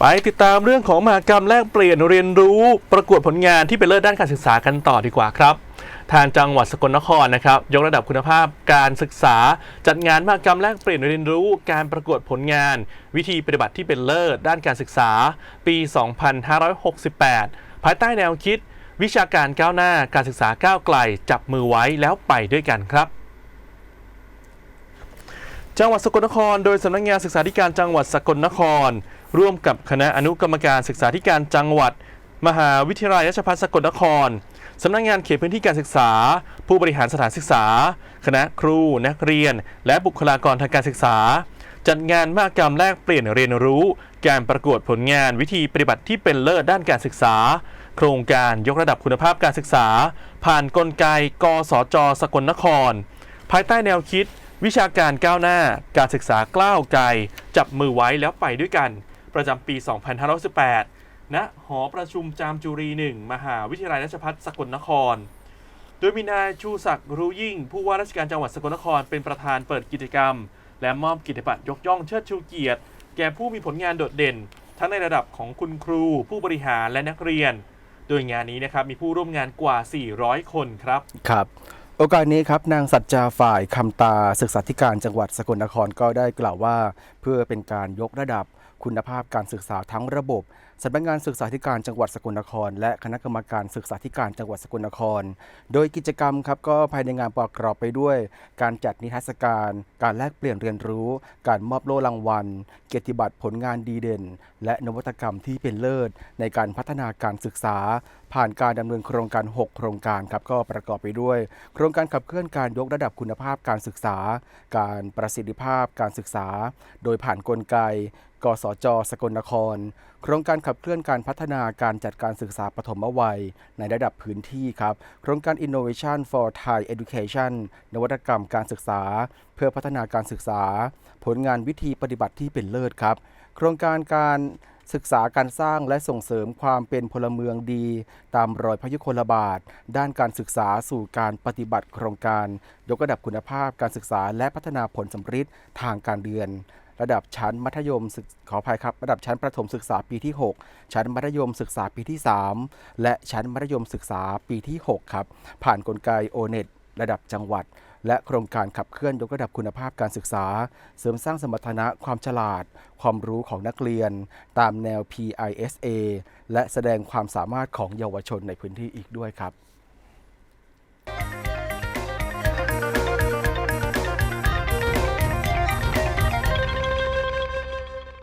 ไปติดตามเรื่องของมหากรรมแลกเปลี่ยนเรียนรู้ประกวดผลงานที่เป็นเลิศด้านการศึกษากันต่อดีกว่าครับ ทางจังหวัดสกลนครนะครับยกระดับคุณภาพการศึกษา จัดงานมหากรรมแลกเปลี่ยนเรียนรู้ การประกวดผลงาน วิธีปฏิบัติที่เป็นเลิศด้านการศึกษา ปี 2568 ภายใต้แนวคิด วิชาการก้าวหน้าการศึกษาก้าวไกล จับมือไว้แล้วไปด้วยกันครับ จังหวัดสกลนคร โดยสำนักงานศึกษาธิการจังหวัดสกลนคร ร่วมกับคณะอนุกรรมการศึกษาธิการจังหวัด มหาวิทยาลัยราชภัฏสกลนครสำนักงานเขตพื้นที่การศึกษา ผู้บริหารสถานศึกษา คณะครู นักเรียน และบุคลากรทางการศึกษา จัดงานมหกรรมแลกเปลี่ยนเรียนรู้ การประกวดผลงานวิธีปฏิบัติที่เป็นเลิศด้านการศึกษา โครงการยกระดับคุณภาพการศึกษา ผ่านกลไก กสจ สกลนคร ภายใต้แนวคิด วิชาการก้าวหน้าการศึกษากล้าวไกล จับมือไว้แล้วไปด้วยกัน ประจำปี 2518ณหอประชุมจามจุรี1มหาวิทยาลัยราชภัฏสกลนคร โดยมีนายชูศักดิ์รู้ยิ่ง ผู้ว่าราชการจังหวัดสกลนครเป็นประธานเปิดกิจกรรม และมอบกิจบัตรยกย่องเชิดชูเกียรติ แก่ผู้มีผลงานโดดเด่น ทั้งในระดับของคุณครู ผู้บริหารและนักเรียน โดยงานนี้นะครับมีผู้ร่วมงานกว่า 400 คนครับครับ โอกาสนี้ครับนางสัจจาฝ่ายคำตาศึกษาธิการจังหวัดสกลนครก็ได้กล่าวว่า เพื่อเป็นการยกระดับคุณภาพการศึกษาทั้งระบบ สำนักงานศึกษาธิการจังหวัดสกลนคร และคณะกรรมการศึกษาธิการจังหวัดสกลนคร โดยกิจกรรมครับก็ภายในงานประกอบไปด้วย การจัดนิทรรศการ การแลกเปลี่ยนเรียนรู้ การมอบโล่รางวัล เกียรติบัตรผลงานดีเด่น และนวัตกรรมที่เป็นเลิศ ในการพัฒนาการศึกษา ผ่านการดำเนินโครงการ 6 โครงการครับก็ประกอบไปด้วย โครงการขับเคลื่อนการยกระดับคุณภาพการศึกษา การประสิทธิภาพการศึกษา โดยผ่านกลไกกสจ สกลนคร โครงการขับเคลื่อนการพัฒนาการจัดการศึกษาปฐมวัย ในระดับพื้นที่ครับ โครงการ Innovation for Thai Education นวัตกรรมการศึกษา เพื่อพัฒนาการศึกษา ผลงานวิธีปฏิบัติที่เป็นเลิศครับ โครงการการศึกษาการสร้างและส่งเสริมความเป็นพลเมืองดี ตามรอยพยุคลบาท ด้านการศึกษาสู่การปฏิบัติโครงการ ยกระดับคุณภาพการศึกษาและพัฒนาผลสำฤทธิ์ทางการเรียน ระดับชั้นมัธยมศึกขออภัยครับ ระดับชั้นประถมศึกษาปีที่ 6 ชั้นมัธยมศึกษาปีที่ 3 และชั้นมัธยมศึกษาปีที่ 6 ครับ ผ่านกลไก o n e t ระดับจังหวัด และโครงการขับเคลื่อนยกระดับคุณภาพการศึกษา เสริมสร้างสมรรถนะความฉลาด ความรู้ของนักเรียน ตามแนว PISA และแสดงความสามารถของเยาวชนในพื้นที่อีกด้วยครับ